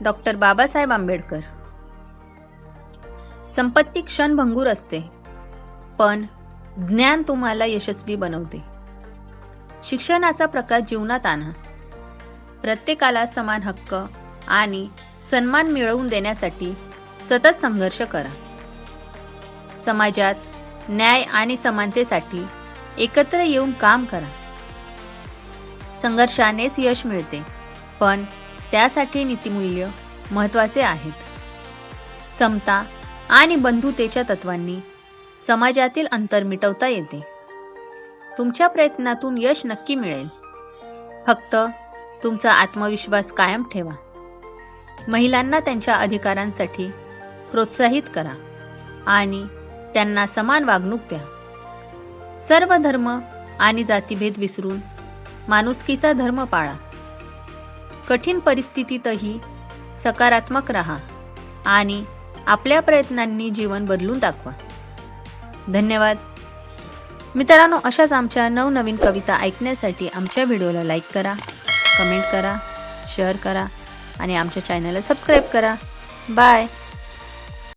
Doctor Babasaheb Ambedkar. संपत्ती क्षणभंगूर असते पण ज्ञान तुम्हाला यशस्वी बनवते. शिक्षणाचा प्रकार जीवनात आणा. प्रत्येकाला समान हक्क आणि सन्मान मिळवून देण्यासाठी सतत संघर्ष करा. समाजात न्याय आणि समानतेसाठी एकत्र येऊन काम करा. संघर्षानेच यश मिळते पण त्यासाठी नीतिमूल्य महत्त्वाचे आहेत. समता आणि बंधुतेच्या तत्वांनी समाजातील अंतर मिटवता येते. तुमच्या प्रयत्नातून यश नक्की मिळेल. फक्त तुमचा आत्मविश्वास कायम ठेवा. महिलांना त्यांच्या अधिकारांसाठी प्रोत्साहित करा आणि त्यांना समान वागणूक द्या. सर्व धर्म आणि जातीभेद विसरून माणुसकीचा धर्म पाळा. कठीण परिस्थितीतही सकारात्मक राहा आणि आपल्या प्रयत्नांनी जीवन बदलून दाखवा. धन्यवाद. मित्रांनो अशाच आमच्या नवनवीन कविता ऐकण्यासाठी आमच्या व्हिडिओला लाईक करा कमेंट करा शेअर करा आणि आमच्या चॅनलला सबस्क्राईब करा. बाय.